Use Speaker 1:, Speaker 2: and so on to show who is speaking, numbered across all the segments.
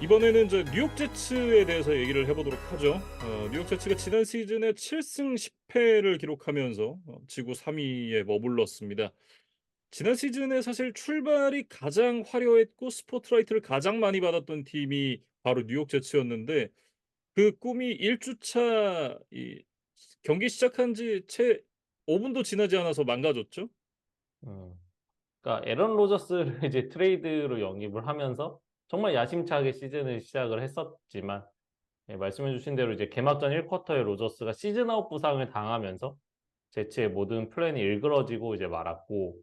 Speaker 1: 이번에는 저 뉴욕 제츠에 대해서 얘기를 해보도록 하죠. 어, 뉴욕 제츠가 지난 시즌에 7승 10패를 기록하면서 어, 지구 3위에 머물렀습니다. 지난 시즌에 사실 출발이 가장 화려했고 스포트라이트를 가장 많이 받았던 팀이 바로 뉴욕 제츠였는데 그 꿈이 1주차 이 경기 시작한 지 채 5분도 지나지 않아서 망가졌죠.
Speaker 2: 음. 그러니까 에런 로저스를 이제 트레이드로 영입을 하면서 정말 야심차게 시즌을 시작을 했었지만 예, 말씀해 주신 대로 이제 개막전 1쿼터에 로저스가 시즌 아웃 부상을 당하면서 제치의 모든 플랜이 일그러지고 이제 말았고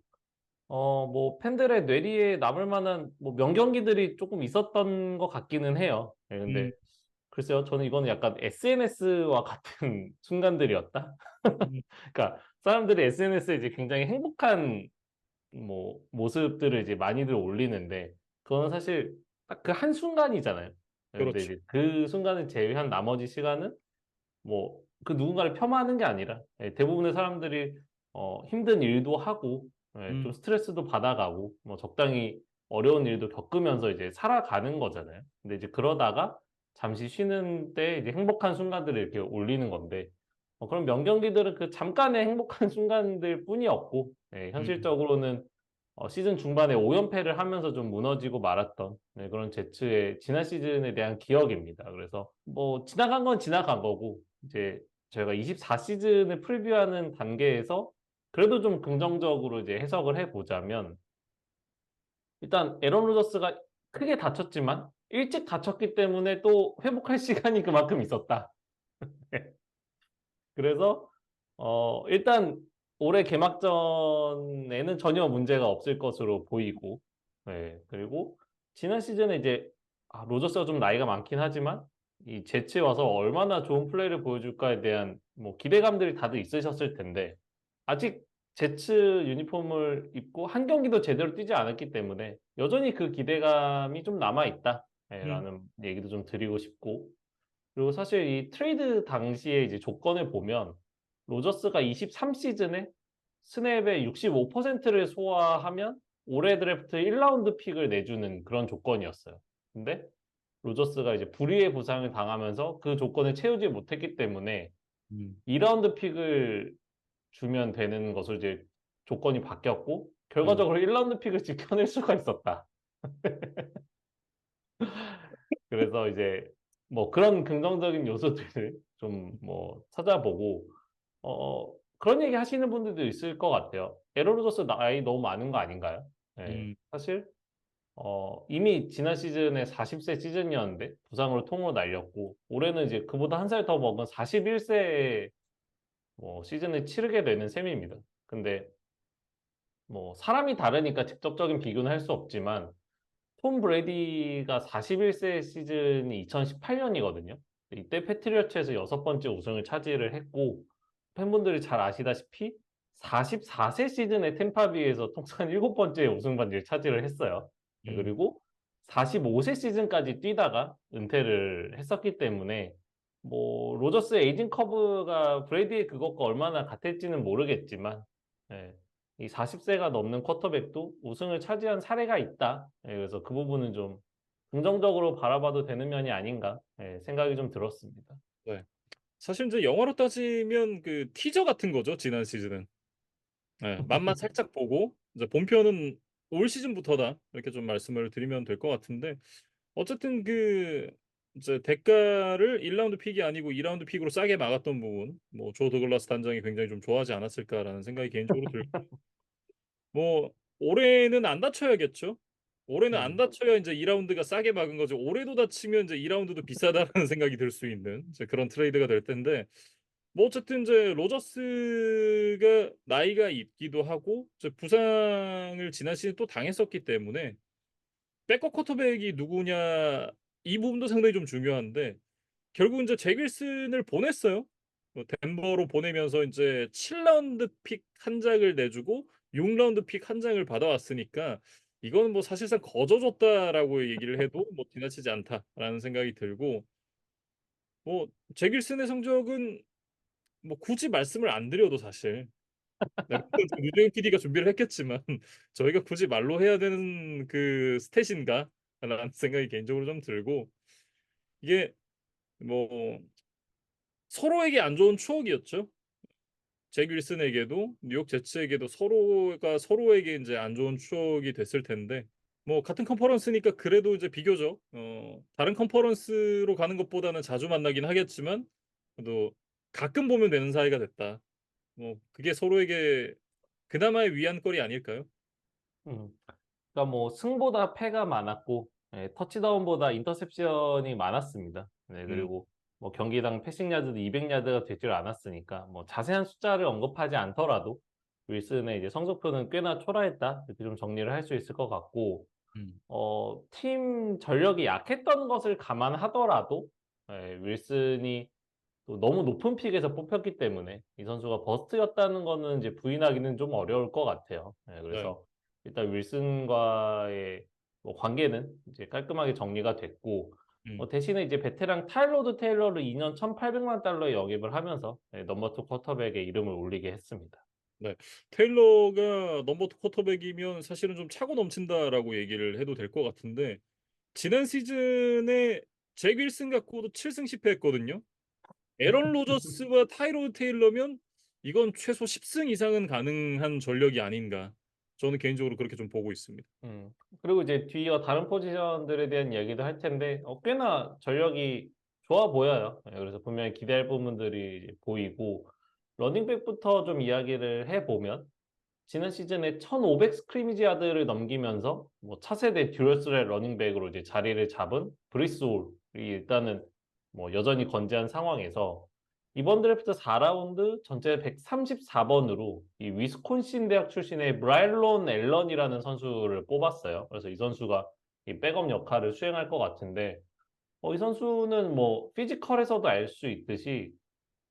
Speaker 2: 어 뭐 팬들의 뇌리에 남을 만한 뭐 명경기들이 조금 있었던 것 같기는 해요. 예, 근데
Speaker 1: 음.
Speaker 2: 글쎄요, 저는 이거는 약간 SNS와 같은 순간들이었다.
Speaker 1: 음.
Speaker 2: 그러니까 사람들이 SNS에 이제 굉장히 행복한 뭐 모습들을 이제 많이들 올리는데 그거는 사실 딱 그 한 순간이잖아요. 근데
Speaker 1: 그렇죠.
Speaker 2: 이제 그 순간을 제외한 나머지 시간은 뭐 그 누군가를 폄하하는 게 아니라 예, 대부분의 사람들이 어 힘든 일도 하고 예, 좀
Speaker 1: 음.
Speaker 2: 스트레스도 받아가고 뭐 적당히 어려운 일도 겪으면서 이제 살아가는 거잖아요. 근데 이제 그러다가 잠시 쉬는 때 이제 행복한 순간들을 이렇게 올리는 건데 어 그런 명경기들은 그 잠깐의 행복한 순간들 뿐이었고 예,
Speaker 1: 음.
Speaker 2: 현실적으로는 어 시즌 중반에 5연패를 하면서 좀 무너지고 말았던 네, 그런 제츠의 지난 시즌에 대한 기억입니다. 그래서 뭐 지나간 건 지나간 거고 이제 저희가 24 시즌을 프리뷰하는 단계에서 그래도 좀 긍정적으로 이제 해석을 해 보자면 일단 에런 로저스가 크게 다쳤지만 일찍 다쳤기 때문에 또 회복할 시간이 그만큼 있었다. 네. 그래서 어 일단 올해 개막전에는 전혀 문제가 없을 것으로 보이고 예 그리고 지난 시즌에 이제 아 로저스가 좀 나이가 많긴 하지만 이 제치에 와서 얼마나 좋은 플레이를 보여줄까에 대한 뭐 기대감들이 다들 있으셨을 텐데 아직 제츠 유니폼을 입고 한 경기도 제대로 뛰지 않았기 때문에 여전히 그 기대감이 좀 남아 있다. 예
Speaker 1: 음.
Speaker 2: 라는 얘기도 좀 드리고 싶고 그리고 사실 이 트레이드 당시에 이제 조건을 보면 로저스가 23 시즌에 스냅의 65%를 소화하면 올해 드래프트 1라운드 픽을 내주는 그런 조건이었어요. 근데 로저스가 이제 불의의 부상을 당하면서 그 조건을 채우지 못했기 때문에
Speaker 1: 음.
Speaker 2: 2라운드 픽을 주면 되는 것으로 이제 조건이 바뀌었고 결과적으로 1라운드 픽을 지켜낼 수가 있었다. 그래서 이제 뭐 그런 긍정적인 요소들을 좀 뭐 찾아보고 어 그런 얘기 하시는 분들도 있을 것 같아요. 에런 로저스 나이 너무 많은 거 아닌가요? 예.
Speaker 1: 음.
Speaker 2: 사실 어 이미 지난 시즌에 40세 시즌이었는데 부상으로 통으로 날렸고 올해는 이제 그보다 한 살 더 먹은 41세에 뭐 시즌을 치르게 되는 셈입니다. 근데 뭐 사람이 다르니까 직접적인 비교는 할 수 없지만 톰 브레이디가 41세 시즌이 2018년이거든요. 이때 패트리어츠에서 여섯 번째 우승을 차지를 했고 팬분들이 잘 아시다시피 44세 시즌에 템파비에서 통산 일곱 번째 우승 반지를 차지를 했어요. 네,
Speaker 1: 음.
Speaker 2: 그리고 45세 시즌까지 뛰다가 은퇴를 했었기 때문에 뭐 로저스의 에이징 커브가 브레이디의 그것과 얼마나 같을지는 모르겠지만 예, 이 40세가 넘는 쿼터백도 우승을 차지한 사례가 있다. 예, 그래서 그 부분은 좀 긍정적으로 바라봐도 되는 면이 아닌가 예, 생각이 좀 들었습니다.
Speaker 1: 사실 이제 영화로 따지면 그 티저 같은 거죠, 지난 시즌은. 예. 맛만 살짝 보고 이제 본편은 올 시즌부터다. 이렇게 좀 말씀을 드리면 될 것 같은데 어쨌든 그 이제 대가를 1라운드 픽이 아니고 2라운드 픽으로 싸게 막았던 부분 뭐조 더글라스 단장이 굉장히 좀 좋아하지 않았을까라는 생각이 개인적으로 들고 뭐 올해는 안 다쳐야겠죠. 올해는 안
Speaker 2: 음.
Speaker 1: 다쳐야 인제 2라운드가 싸게 막은 거죠. 올해도 다치면 인제 2라운드도 비싸다라는 생각이 들 수 있는 이제 그런 트레이드가 될 텐데 뭐 어쨌든 이제 로저스가 나이가 있기도 하고 이제 부상을 지난 시즌 또 당했었기 때문에 백업 쿼터백이 누구냐 이 부분도 상당히 좀 중요한데 결국 인제 잭 윌슨을 보냈어요. 뭐 덴버로 보내면서 인제 7라운드 픽 한 장을 내주고 6라운드 픽 한 장을 받아왔으니까 이거는 뭐 사실상 거저 줬다라고 얘기를 해도 뭐 지나치지 않다라는 생각이 들고 뭐잭 윌슨의 성적은 뭐 굳이 말씀을 안 드려도 사실 네 유재윤 PD가 준비를 했겠지만 저희가 굳이 말로 해야 되는 그 스탯인가 않을까라는 생각이 개인적으로 좀 들고 이게 뭐 서로에게 안 좋은 추억이었죠. 잭 윌슨에게도 뉴욕 제츠에게도 서로가 서로에게 이제 안 좋은 추억이 됐을 텐데 뭐 같은 컨퍼런스니까 그래도 이제 비교적 어 다른 컨퍼런스로 가는 것보다는 자주 만나긴 하겠지만 그래도 가끔 보면 되는 사이가 됐다. 뭐 그게 서로에게 그나마의 위안거리 아닐까요?
Speaker 2: 음. 그러니까 뭐 승보다 패가 많았고 예, 터치다운보다 인터셉션이 많았습니다. 네,
Speaker 1: 음.
Speaker 2: 그리고 뭐 경기당 패싱 야드도 200야드가 되질 않았으니까 뭐 자세한 숫자를 언급하지 않더라도 윌슨의 이제 성적표는 꽤나 초라했다 이렇게 좀 정리를 할 수 있을 것 같고
Speaker 1: 음.
Speaker 2: 어, 팀 전력이 약했던 것을 감안하더라도 예, 윌슨이 또 너무 높은 픽에서 뽑혔기 때문에 이 선수가 버스트였다는 거는 이제 부인하기는 좀 어려울 것 같아요. 예, 그래서 일단 윌슨과의 뭐 관계는 이제 깔끔하게 정리가 됐고
Speaker 1: 음.
Speaker 2: 어, 대신에 이제 베테랑 타일로드 테일러를 2년 1,800만 달러에 영입을 하면서 예, 넘버 투 쿼터백의 이름을 올리게 했습니다.
Speaker 1: 테일러가 넘버 투 쿼터백이면 사실은 좀 차고 넘친다라고 얘기를 해도 될 것 같은데 지난 시즌에 잭 윌슨 갖고도 7승 10패 했거든요. 에런 로저스와 타이로 테일러면 이건 최소 10승 이상은 가능한 전력이 아닌가. 저는 개인적으로 그렇게 좀 보고 있습니다.
Speaker 2: 음, 그리고 이제 뒤이어 다른 포지션들에 대한 얘기도 할 텐데 어, 꽤나 전력이 좋아 보여요. 예, 그래서 분명히 기대할 부분들이 보이고 러닝백부터 좀 이야기를 해보면 지난 시즌에 1,500 스크리미지 야드를 넘기면서 뭐 차세대 듀얼스의 러닝백으로 이제 자리를 잡은 브리스 올이 일단은 뭐 여전히 건재한 상황에서 이번 드래프트 4라운드 전체 134번으로 이 위스콘신 대학 출신의 브라일론 앨런이라는 선수를 뽑았어요. 그래서 이 선수가 이 백업 역할을 수행할 것 같은데 어, 이 선수는 뭐 피지컬에서도 알 수 있듯이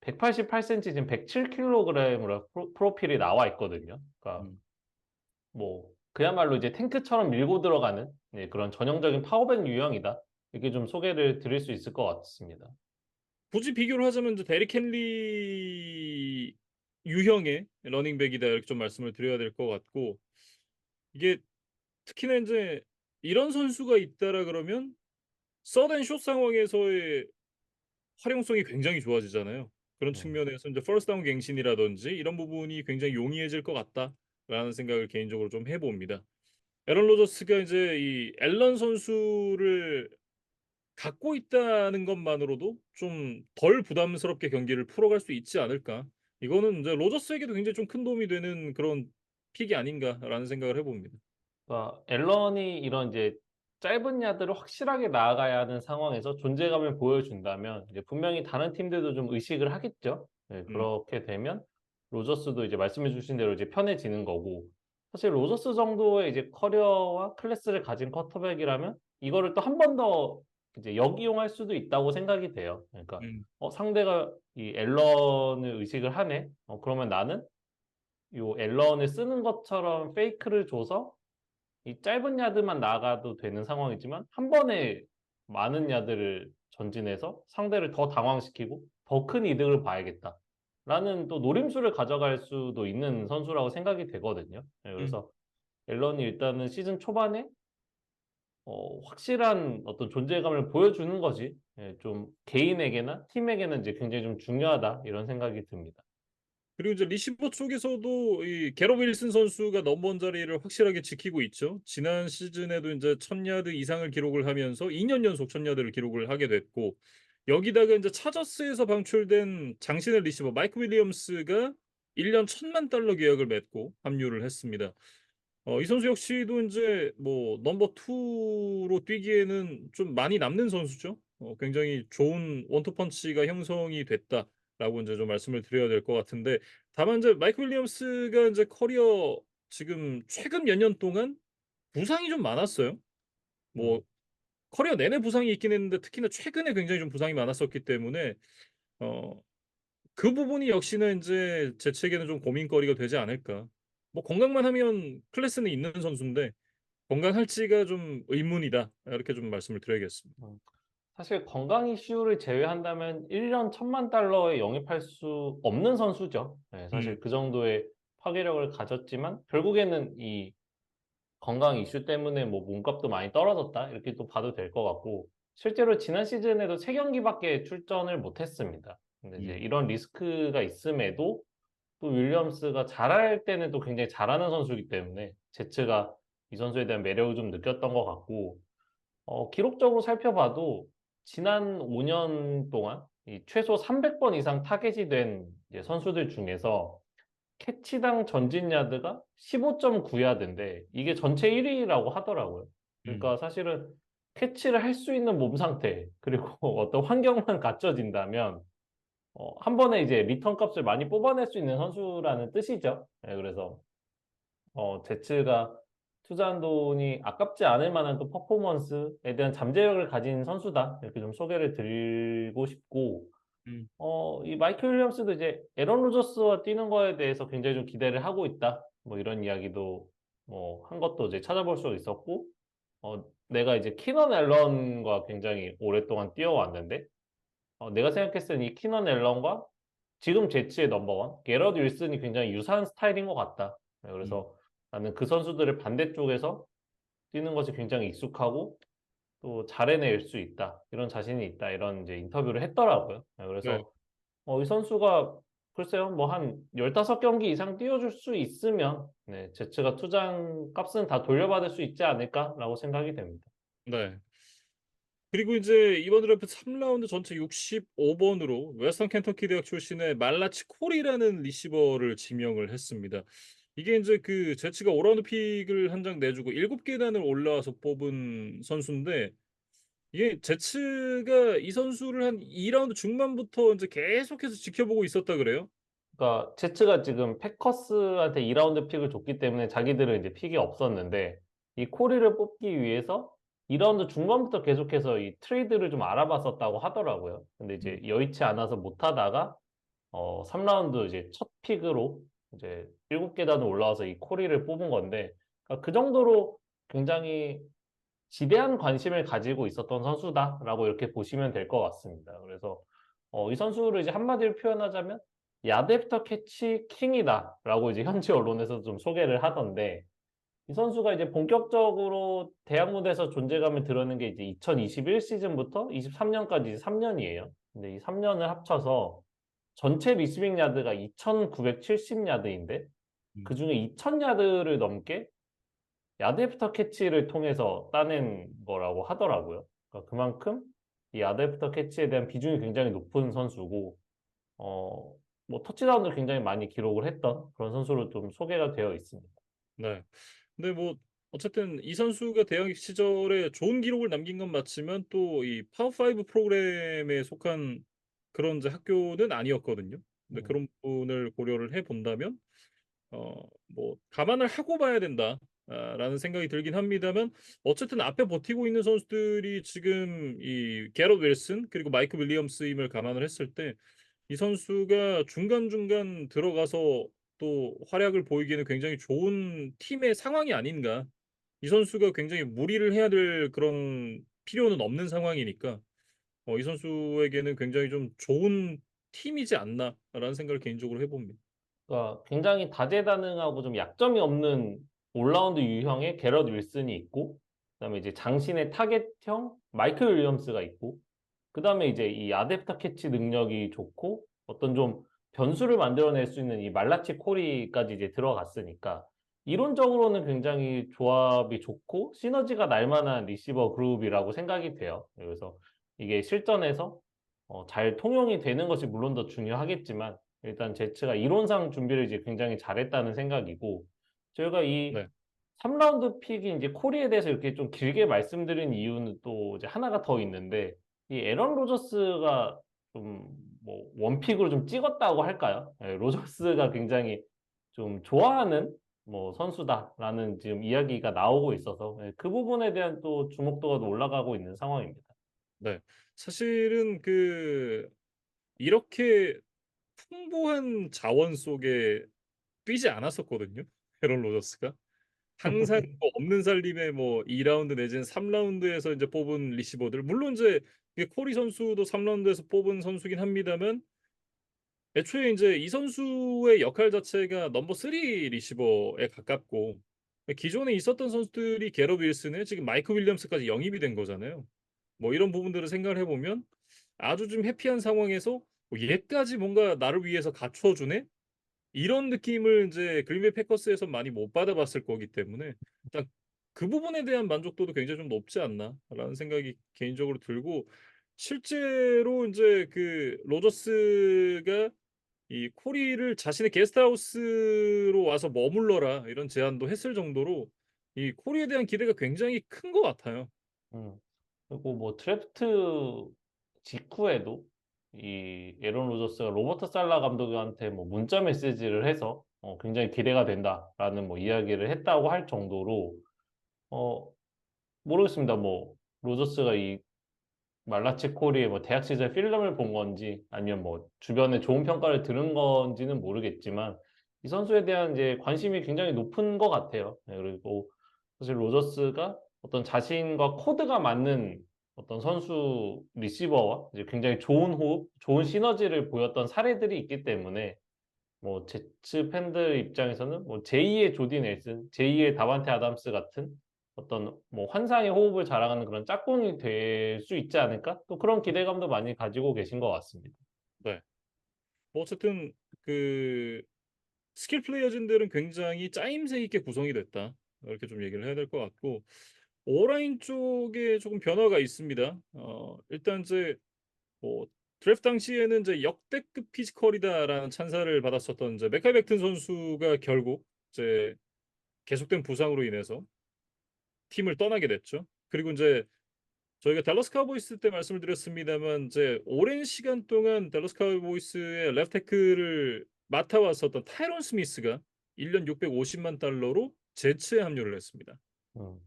Speaker 2: 188cm 지금 107kg으로 프로 필이 나와 있거든요. 그러니까
Speaker 1: 음.
Speaker 2: 뭐 그야말로 이제 탱크처럼 밀고 들어가는 네, 그런 전형적인 파워백 유형이다. 이렇게 좀 소개를 드릴 수 있을 것 같습니다.
Speaker 1: 굳이 비교를 하자면 데릭 헨리 유형의 러닝백이다 이렇게 좀 말씀을 드려야 될 것 같고 이게 특히나 이제 이런 선수가 있다라 그러면 서든숏 상황에서의 활용성이 굉장히 좋아지잖아요. 그런
Speaker 2: 음.
Speaker 1: 측면에서 이제 퍼스트 다운 갱신이라든지 이런 부분이 굉장히 용이해질 것 같다라는 생각을 개인적으로 좀 해봅니다. 에런 로저스가 이제 이 앨런 선수를 갖고 있다는 것만으로도 좀 덜 부담스럽게 경기를 풀어갈 수 있지 않을까. 이거는 이제 로저스에게도 굉장히 좀 큰 도움이 되는 그런 픽이 아닌가라는 생각을 해봅니다.
Speaker 2: 그러니까 앨런이 이런 이제 짧은 야드를 확실하게 나아가야 하는 상황에서 존재감을 보여준다면 이제 분명히 다른 팀들도 좀 의식을 하겠죠. 네,
Speaker 1: 음.
Speaker 2: 그렇게 되면 로저스도 이제 말씀해 주신 대로 이제 편해지는 거고 사실 로저스 정도의 이제 커리어와 클래스를 가진 쿼터백이라면 이거를 또 한 번 더 이제 역이용할 수도 있다고 생각이 돼요. 그러니까
Speaker 1: 음.
Speaker 2: 어, 상대가 이 앨런을 의식을 하네. 어, 그러면 나는 요 앨런을 쓰는 것처럼 페이크를 줘서 이 짧은 야드만 나가도 되는 상황이지만 한 번에 많은 야드를 전진해서 상대를 더 당황시키고 더 큰 이득을 봐야겠다. 라는 또 노림수를 가져갈 수도 있는 선수라고 생각이 되거든요. 네, 그래서 앨런이 일단은 시즌 초반에 어, 확실한 어떤 존재감을 보여주는 것이 예, 좀 개인에게나 팀에게는 이제 굉장히 좀 중요하다 이런 생각이 듭니다.
Speaker 1: 그리고 이제 리시버 쪽에서도 이 게러 윌슨 선수가 넘버원 자리를 확실하게 지키고 있죠. 지난 시즌에도 이제 1000야드 이상을 기록을 하면서 2년 연속 1000야드를 기록을 하게 됐고 여기다가 이제 차저스에서 방출된 장신의 리시버 마이크 윌리엄스가 1년 1000만 달러 계약을 맺고 합류를 했습니다. 어, 이 선수 역시도 이제 뭐 넘버 2로 뛰기에는 좀 많이 남는 선수죠. 어, 굉장히 좋은 원투펀치가 형성이 됐다라고 이제 좀 말씀을 드려야 될 것 같은데 다만 이제 마이크 윌리엄스가 이제 커리어 지금 최근 몇 년 동안 부상이 좀 많았어요. 뭐
Speaker 2: 음.
Speaker 1: 커리어 내내 부상이 있긴 했는데 특히나 최근에 굉장히 좀 부상이 많았었기 때문에 어, 그 부분이 역시나 이제 제 책에는 좀 고민거리가 되지 않을까. 뭐 건강만 하면 클래스는 있는 선수인데 건강할지가 좀 의문이다. 이렇게 좀 말씀을 드려야겠습니다.
Speaker 2: 사실 건강 이슈를 제외한다면 1년 1000만 달러에 영입할 수 없는 선수죠. 네, 사실
Speaker 1: 음.
Speaker 2: 그 정도의 파괴력을 가졌지만 결국에는 이 건강 이슈 때문에 뭐 몸값도 많이 떨어졌다 이렇게 또 봐도 될 것 같고 실제로 지난 시즌에도 세 경기밖에 출전을 못했습니다. 근데 이제
Speaker 1: 음.
Speaker 2: 이런 리스크가 있음에도 또 윌리엄스가 잘할 때는 또 굉장히 잘하는 선수이기 때문에 제츠가 이 선수에 대한 매력을 좀 느꼈던 것 같고 어, 기록적으로 살펴봐도 지난 5년 동안 이 최소 300번 이상 타겟이 된 이제 선수들 중에서 캐치당 전진 야드가 15.9 야드인데 이게 전체 1위라고 하더라고요. 그러니까 사실은 캐치를 할 수 있는 몸 상태 그리고 어떤 환경만 갖춰진다면 어, 한 번에 이제 리턴 값을 많이 뽑아낼 수 있는 선수라는 뜻이죠. 네, 그래서 어, 제츠가 투자한 돈이 아깝지 않을 만한 또 퍼포먼스에 대한 잠재력을 가진 선수다. 이렇게 좀 소개를 드리고 싶고,
Speaker 1: 음.
Speaker 2: 어, 이 마이클 윌리엄스도 이제 에런 로저스와 뛰는 거에 대해서 굉장히 좀 기대를 하고 있다. 뭐 이런 이야기도 뭐 한 것도 이제 찾아볼 수 있었고, 어, 내가 이제 키넌 앨런과 굉장히 오랫동안 뛰어왔는데, 어, 내가 생각했을 때이 키넌 앨런과 지금 제치의 넘버원, 게러드 윌슨이 굉장히 유사한 스타일인 것 같다. 네, 그래서 나는 그 선수들을 반대쪽에서 뛰는 것이 굉장히 익숙하고 또 잘해낼 수 있다. 이런 자신이 있다. 이런 이제 인터뷰를 했더라고요. 네, 그래서
Speaker 1: 네.
Speaker 2: 어, 이 선수가 글쎄요, 뭐 한 15경기 이상 뛰어줄 수 있으면 네, 제츠가 투자한 값은 다 돌려받을 수 있지 않을까라고 생각이 됩니다.
Speaker 1: 네. 그리고 이제 이번 드래프트 3라운드 전체 65번으로 웨스턴 켄터키 대학 출신의 말라치 콜이라는 리시버를 지명을 했습니다. 이게 이제 그 제치가 5라운드 픽을 한 장 내주고 7계단을 올라와서 뽑은 선수인데 이게 제츠가 이 선수를 한 2라운드 중반부터 이제 계속해서 지켜보고 있었다 그래요?
Speaker 2: 그러니까 제츠가 지금 패커스한테 2라운드 픽을 줬기 때문에 자기들은 이제 픽이 없었는데 이 코리를 뽑기 위해서 2라운드 중반부터 계속해서 이 트레이드를 좀 알아봤었다고 하더라고요. 근데 이제 여의치 않아서 못 하다가 어 3라운드 이제 첫 픽으로 이제 7계단을 올라와서 이 코리를 뽑은 건데 그러니까 그 정도로 굉장히 지대한 관심을 가지고 있었던 선수다라고 이렇게 보시면 될 것 같습니다. 그래서 어, 이 선수를 이제 한마디로 표현하자면 야데프터 캐치 킹이다라고 이제 현지 언론에서 좀 소개를 하던데 이 선수가 이제 본격적으로 대학 무대에서 존재감을 드러낸 게 이제 2021 시즌부터 23년까지 3년이에요. 근데 이 3년을 합쳐서 전체 리시빙 야드가 2,970 야드인데
Speaker 1: 음.
Speaker 2: 그 중에 2,000 야드를 넘게 야드 애프터 캐치를 통해서 따낸 거라고 하더라고요. 그러니까 그만큼 이 야드 애프터 캐치에 대한 비중이 굉장히 높은 선수고, 어, 뭐 터치다운도 굉장히 많이 기록을 했던 그런 선수로 좀 소개가 되어 있습니다.
Speaker 1: 네. 근데 뭐 어쨌든 이 선수가 대학 시절에 좋은 기록을 남긴 건 맞지만 또 이 파워5 프로그램에 속한 그런 이제 학교는 아니었거든요. 근데
Speaker 2: 음.
Speaker 1: 그런 부분을 고려를 해 본다면 어, 뭐 감안을 하고 봐야 된다. 아, 라는 생각이 들긴 합니다만 어쨌든 앞에 버티고 있는 선수들이 지금 이 게럿 윌슨 그리고 마이크 윌리엄스임을 감안을 했을 때 이 선수가 중간중간 들어가서 또 활약을 보이기에는 굉장히 좋은 팀의 상황이 아닌가. 이 선수가 굉장히 무리를 해야 될 그런 필요는 없는 상황이니까 어, 이 선수에게는 굉장히 좀 좋은 팀이지 않나라는 생각을 개인적으로 해봅니다.
Speaker 2: 그러니까 굉장히 다재다능하고 좀 약점이 없는 올라운드 유형의 게럿 윌슨이 있고, 그다음에 이제 장신의 타겟형 마이클 윌리엄스가 있고, 그다음에 이제 이 아데프터 캐치 능력이 좋고 어떤 좀 변수를 만들어낼 수 있는 이 말라치 코리까지 이제 들어갔으니까 이론적으로는 굉장히 조합이 좋고 시너지가 날 만한 리시버 그룹이라고 생각이 돼요. 그래서 이게 실전에서 어, 잘 통용이 되는 것이 물론 더 중요하겠지만 일단 제츠가 이론상 준비를 이제 굉장히 잘했다는 생각이고 저희가 이
Speaker 1: 네.
Speaker 2: 3라운드 픽이 이제 코리에 대해서 이렇게 좀 길게 말씀드린 이유는 또 이제 하나가 더 있는데 이 에런 로저스가 좀 뭐 원픽으로 좀 찍었다고 할까요? 예, 로저스가 굉장히 좀 좋아하는 뭐 선수다라는 지금 이야기가 나오고 있어서 예, 그 부분에 대한 또 주목도가 또 올라가고 있는 상황입니다.
Speaker 1: 사실은 그 이렇게 풍부한 자원 속에 뛰지 않았었거든요. 에런 로저스가. 항상 뭐 없는 살림에 뭐 2라운드 내지는 3라운드에서 이제 뽑은 리시버들 물론 이제 코리 선수도 3라운드에서 뽑은 선수긴 합니다만 애초에 이제 이 선수의 역할 자체가 넘버 3 리시버에 가깝고 기존에 있었던 선수들이 게러 윌슨에 지금 마이크 윌리엄스까지 영입이 된 거잖아요. 뭐 이런 부분들을 생각을 해보면 아주 좀 해피한 상황에서 뭐 얘까지 뭔가 나를 위해서 갖춰주네 이런 느낌을 이제 그린베이 패커스에서 많이 못 받아봤을 거기 때문에 일단 그 부분에 대한 만족도도 굉장히 좀 높지 않나라는 생각이 개인적으로 들고 실제로 이제 그 로저스가 이 코리를 자신의 게스트하우스로 와서 머물러라 이런 제안도 했을 정도로 이 코리에 대한 기대가 굉장히 큰 것 같아요.
Speaker 2: 음. 그리고 뭐 드래프트 직후에도 이 에런 로저스가 로버트 살라 감독한테 뭐 문자 메시지를 해서 어, 굉장히 기대가 된다라는 뭐 이야기를 했다고 할 정도로 어 모르겠습니다. 뭐 로저스가 이 말라치 코리의 뭐 대학 시절 필름을 본 건지 아니면 뭐 주변에 좋은 평가를 들은 건지는 모르겠지만 이 선수에 대한 이제 관심이 굉장히 높은 것 같아요. 네, 그리고 사실 로저스가 어떤 자신과 코드가 맞는 어떤 선수 리시버와 이제 굉장히 좋은 호흡, 좋은 시너지를 보였던 사례들이 있기 때문에 뭐 제츠 팬들 입장에서는 뭐 제2의 조디 넬슨, 제2의 다반테 아담스 같은 어떤 뭐 환상의 호흡을 자랑하는 그런 짝꿍이 될 수 있지 않을까? 또 그런 기대감도 많이 가지고 계신 것 같습니다.
Speaker 1: 뭐 어쨌든 그 스킬 플레이어진들은 굉장히 짜임새 있게 구성이 됐다. 이렇게 좀 얘기를 해야 될 것 같고 오라인 쪽에 조금 변화가 있습니다. 어, 일단 이제 뭐 드래프트 당시에는 이제 역대급 피지컬이다라는 찬사를 받았었던 이제 메카이 벡튼 선수가 결국 이제 계속된 부상으로 인해서 팀을 떠나게 됐죠. 그리고 이제 저희가 댈러스 카우보이스 때 말씀을 드렸습니다만 이제 오랜 시간 동안 댈러스 카우보이스의 레프트 태클을 맡아왔었던 타이론 스미스가 1년 650만 달러로 제츠에 합류를 했습니다.
Speaker 2: 음.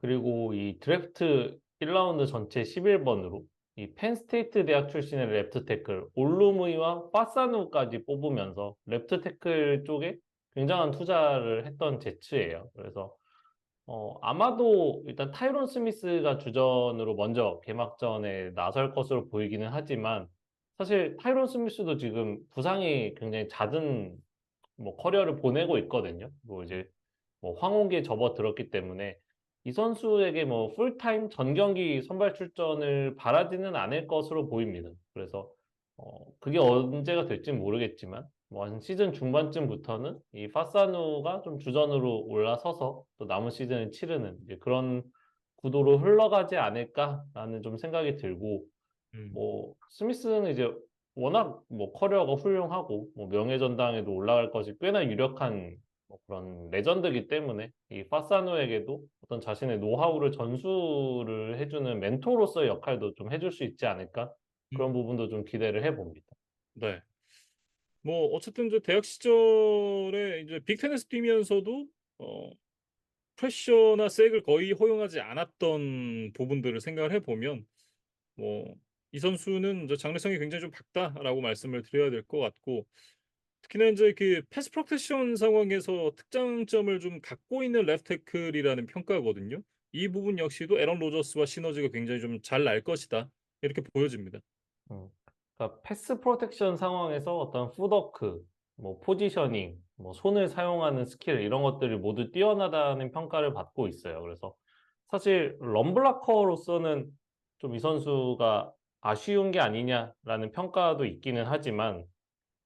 Speaker 2: 그리고 이 드래프트 1라운드 전체 11번으로 이 펜스테이트 대학 출신의 레프트 태클 올루무이와 파사누까지 뽑으면서 레프트 태클 쪽에 굉장한 투자를 했던 제츠예요. 그래서 어, 아마도 일단 타이론 스미스가 주전으로 먼저 개막전에 나설 것으로 보이기는 하지만 사실 타이론 스미스도 지금 부상이 굉장히 잦은 뭐 커리어를 보내고 있거든요. 뭐 이제 뭐 황혼기에 접어들었기 때문에 이 선수에게 뭐 풀타임 전 경기 선발 출전을 바라지는 않을 것으로 보입니다. 그래서 어, 그게 언제가 될지 모르겠지만 뭐 한 시즌 중반쯤부터는 이 파사누가 좀 주전으로 올라서서 또 남은 시즌을 치르는 그런 구도로 흘러가지 않을까라는 좀 생각이 들고
Speaker 1: 음.
Speaker 2: 뭐 스미스는 이제 워낙 뭐 커리어가 훌륭하고 뭐 명예전당에도 올라갈 것이 꽤나 유력한 뭐 그런 레전드이기 때문에 이 파사누에게도 어떤 자신의 노하우를 전수를 해주는 멘토로서의 역할도 좀 해줄 수 있지 않을까 그런 부분도 좀 기대를 해봅니다.
Speaker 1: 네. 뭐 어쨌든 이제 대학 시절에 이제 빅텐에서 뛰면서도 어 프레셔나 색을 거의 허용하지 않았던 부분들을 생각을 해보면 뭐 이 선수는 이제 장래성이 굉장히 좀 밝다라고 말씀을 드려야 될 것 같고 특히나 이제 그 패스 프로텍션 상황에서 특장점을 좀 갖고 있는 레프트 태클이라는 평가거든요. 이 부분 역시도 에런 로저스와 시너지가 굉장히 좀 잘 날 것이다. 이렇게 보여집니다.
Speaker 2: 음, 그러니까 패스 프로텍션 상황에서 어떤 풋워크, 뭐 포지셔닝, 뭐 손을 사용하는 스킬 이런 것들이 모두 뛰어나다는 평가를 받고 있어요. 그래서 사실 럼블라커로서는 좀 이 선수가 아쉬운 게 아니냐라는 평가도 있기는 하지만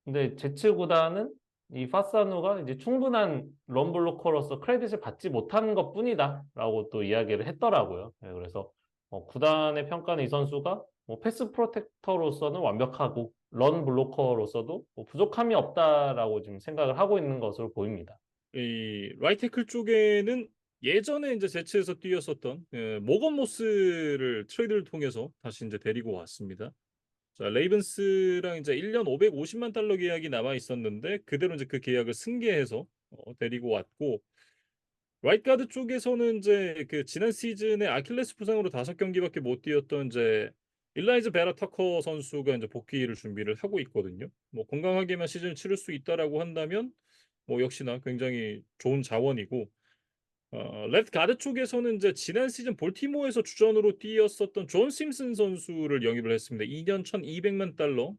Speaker 2: 근데 제츠 구단은 이 파사누가 이제 충분한 럼블로커로서 크레딧을 받지 못하는 것 뿐이다라고 또 이야기를 했더라고요. 네, 그래서 어, 구단의 평가는 이 선수가 뭐 패스 프로텍터로서는 완벽하고 런 블로커로서도 뭐 부족함이 없다라고 지금 생각을 하고 있는 것으로 보입니다.
Speaker 1: 이 라이트 태클 쪽에는 예전에 이제 제츠에서 뛰었었던 예, 모건 모스를 트레이드를 통해서 다시 이제 데리고 왔습니다. 자, 레이븐스랑 이제 1년 550만 달러 계약이 남아 있었는데 그대로 이제 그 계약을 승계해서 어, 데리고 왔고 라이트 가드 쪽에서는 이제 그 지난 시즌에 아킬레스 부상으로 다섯 경기밖에 못 뛰었던 이제 일라이즈 베라 터커 선수가 이제 복귀를 준비를 하고 있거든요. 뭐 건강하게만 시즌을 치를 수 있다라고 한다면 뭐 역시나 굉장히 좋은 자원이고 어, 레프트 가드 쪽에서는 이제 지난 시즌 볼티모어에서 주전으로 뛰었었던 존 심슨 선수를 영입을 했습니다. 2년 1,200만 달러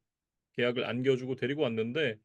Speaker 1: 계약을 안겨주고 데리고 왔는데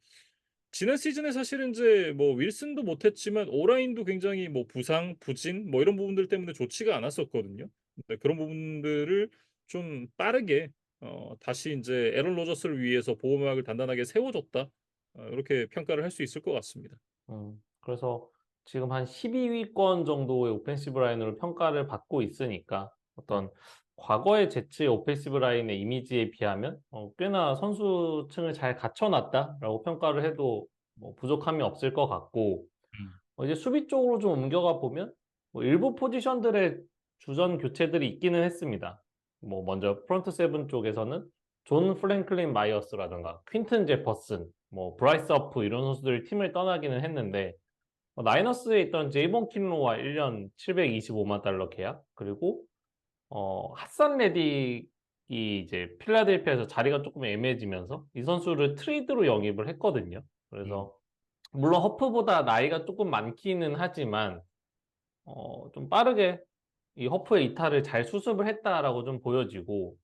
Speaker 1: 지난 시즌에 사실은 인제 뭐 윌슨도 못했지만 오라인도 굉장히 뭐 부상, 부진 뭐 이런 부분들 때문에 좋지가 않았었거든요. 네 그런 부분들을 좀 빠르게 어 다시 인제 에런 로저스를 위해서 보호막을 단단하게 세워줬다. 어 요렇게 평가를 할 수 있을 것 같습니다.
Speaker 2: 음 그래서 지금 한 12 위권 정도의 오펜시브 라인으로 평가를 받고 있으니까
Speaker 1: 네.
Speaker 2: 어떤 과거의 제츠의 오펜시브 라인의 이미지에 비하면 어 꽤나 '선수층을 잘 갖춰 놨다.'라고 평가를 해도 뭐 부족함이 없을 것 같고
Speaker 1: 음.
Speaker 2: 어 이제 수비 쪽으로 좀 옮겨가 보면 뭐 일부 포지션들의 주전 교체들이 있기는 했습니다. 뭐 먼저 프론트 세븐 쪽에서는 존 프랭클린 마이어스라든가 퀸튼 제퍼슨 뭐 브라이스 허프 이런 선수들이 팀을 떠나기는 했는데 어 나이너스에 있던 제이본 킨로와 1년 725만 달러 계약 그리고 어 하산 레딕이 이제 필라델피아에서 자리가 쪼끔 애매해지면서 이 선수를 트레이드로 영입을 했거든요.
Speaker 1: 음.
Speaker 2: 그래서 물론 허프보다 나이가 쪼끔 많기는 하지만 어 좀 빠르게 이 '허프의 이탈을 잘 수습을 했다.'라고 좀 보여지고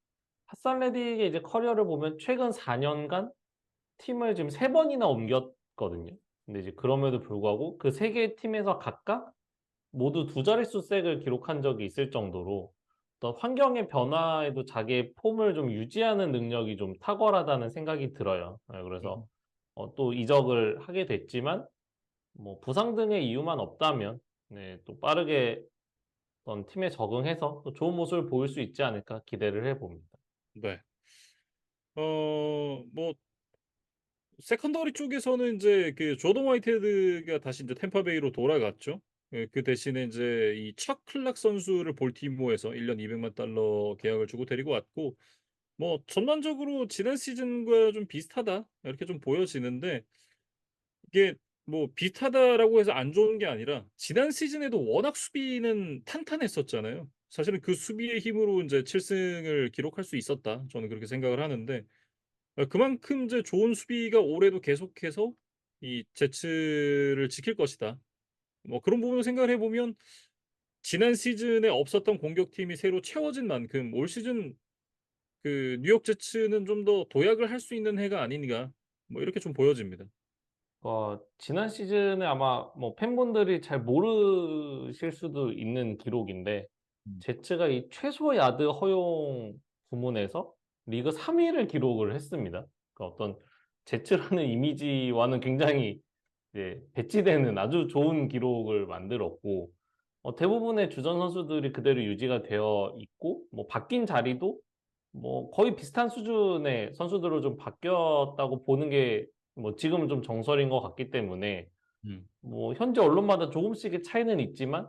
Speaker 2: 레딕의 이제 커리어를 보면 최근 4 년간 팀을 지금 3 번이나 옮겼거든요. 근데 이제 그럼에도 불구하고 그3 개의 팀에서 각각 모두 2 자릿수 색을 기록한 적이 있을 정도로 어떤 환경의 변화에도 자기의 폼을 좀 유지하는 능력이 좀 탁월하다는 생각이 들어요. 예 그래서
Speaker 1: 음.
Speaker 2: 어또 이적을 하게 됐지만 뭐 부상 등의 이유만 없다면 네 또 빠르게 어떤 팀에 적응해서 또 좋은 모습을 보일 수 있지 않을까 기대를 해 봅니다.
Speaker 1: 네. 어 뭐 세컨더리 쪽에서는 인제 그 조던 화이트헤드가 다시 인제 템파베이로 돌아갔죠. 예그 대신에 인제 이척 클락 선수를 볼티모어에서 1년 200만 달러 계약을 주고 데리고 왔고 뭐 전반적으로 '지난 시즌과 좀 비슷하다.' 이렇게 좀 보여지는데 이게 뭐 비슷하다라고 해서 안 좋은 게 아니라 지난 시즌에도 워낙 수비는 탄탄했었잖아요. 사실은 그 수비의 힘으로 인제 7 승을 기록할 수 있었다. 저는 그렇게 생각을 하는데 어 그만큼 이제 '좋은 수비가 올해도 계속해서 이 제츠를 지킬 것이다.' 뭐 그런 부분을 생각을 해 보면 지난 시즌에 없었던 공격팀이 새로 채워진 만큼 올 시즌 그 '뉴욕 제츠는 좀 더 도약을 할 수 있는 해가 아닌가.' 뭐 이렇게 좀 보여집니다.
Speaker 2: 어 지난 시즌에 아마 뭐 팬분들이 잘 모르실 수도 있는 기록인데
Speaker 1: 음.
Speaker 2: 제츠가 이 최소 야드 허용 부문에서 리그 3 위를 기록을 했습니다. 그 어떤 제츠라는 이미지와는 굉장히 이제 배치되는 아주 좋은 기록을 만들었고 어 대부분의 주전 선수들이 그대로 유지가 되어 있고 뭐 바뀐 자리도 뭐 거의 비슷한 수준의 선수들로 좀 바뀌었다고 보는 게 뭐 지금은 좀 정설인 것 같기 때문에
Speaker 1: 음.
Speaker 2: 뭐 현지 언론마다 조금씩의 차이는 있지만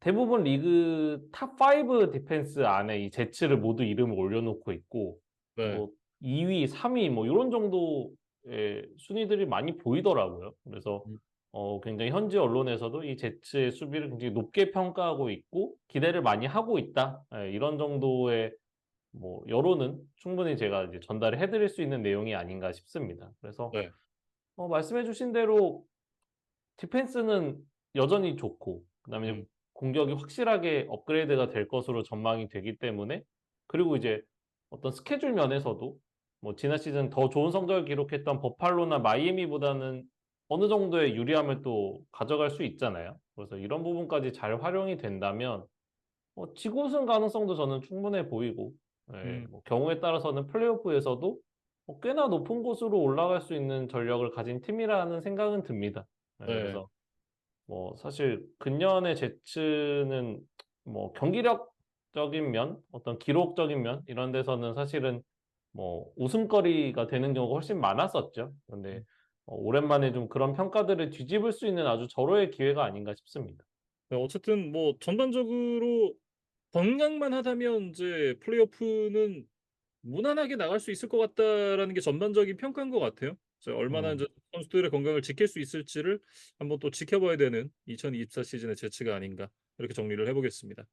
Speaker 2: 대부분 리그 탑5 디펜스 안에 이 제츠를 모두 이름을 올려놓고 있고
Speaker 1: 네.
Speaker 2: 뭐 2 위, 3위뭐 요런 정도의 순위들이 많이 보이더라고요. 그래서
Speaker 1: 음.
Speaker 2: 어 굉장히 현지 언론에서도 이 제츠의 수비를 굉장히 높게 평가하고 있고 기대를 많이 하고 있다. 예 이런 정도의 뭐 여론은 충분히 제가 이제 전달을 해 드릴 수 있는 내용이 아닌가 싶습니다. 그래서
Speaker 1: 네.
Speaker 2: 어 말씀해 주신 대로 디펜스는 여전히 좋고 그다음에
Speaker 1: 음.
Speaker 2: 공격이 확실하게 업그레이드가 될 것으로 전망이 되기 때문에 그리고 이제 어떤 스케줄 면에서도 뭐 지난 시즌 더 좋은 성적을 기록했던 버팔로나 마이애미보다는 어느 정도의 유리함을 또 가져갈 수 있잖아요. 그래서 이런 부분까지 잘 활용이 된다면 어 지구 우승 가능성도 저는 충분해 보이고 예
Speaker 1: 음.
Speaker 2: 뭐 경우에 따라서는 플레이오프에서도 어 꽤나 높은 곳으로 올라갈 수 있는 전력을 가진 팀이라는 생각은 듭니다. 예
Speaker 1: 네.
Speaker 2: 그래서 뭐 사실 근년의 제츠는 뭐 경기력적인 면 어떤 기록적인 면 이런 데서는 사실은 뭐 웃음거리가 되는 경우가 훨씬 많았었죠. 근데
Speaker 1: 음.
Speaker 2: 어 오랜만에 좀 그런 평가들을 뒤집을 수 있는 아주 절호의 기회가 아닌가 싶습니다.
Speaker 1: 네 어쨌든 뭐 전반적으로 건강만 하다면 인제 '플레이오프는 무난하게 나갈 수 있을 것 같다.'라는 게 전반적인 평가인 것 같아요. 이제 얼마나
Speaker 2: 음.
Speaker 1: 인제 선수들의 건강을 지킬 수 있을지를 한번 또 지켜봐야 되는 2024 시즌의 제츠가 아닌가 이렇게 정리를 해 보겠습니다.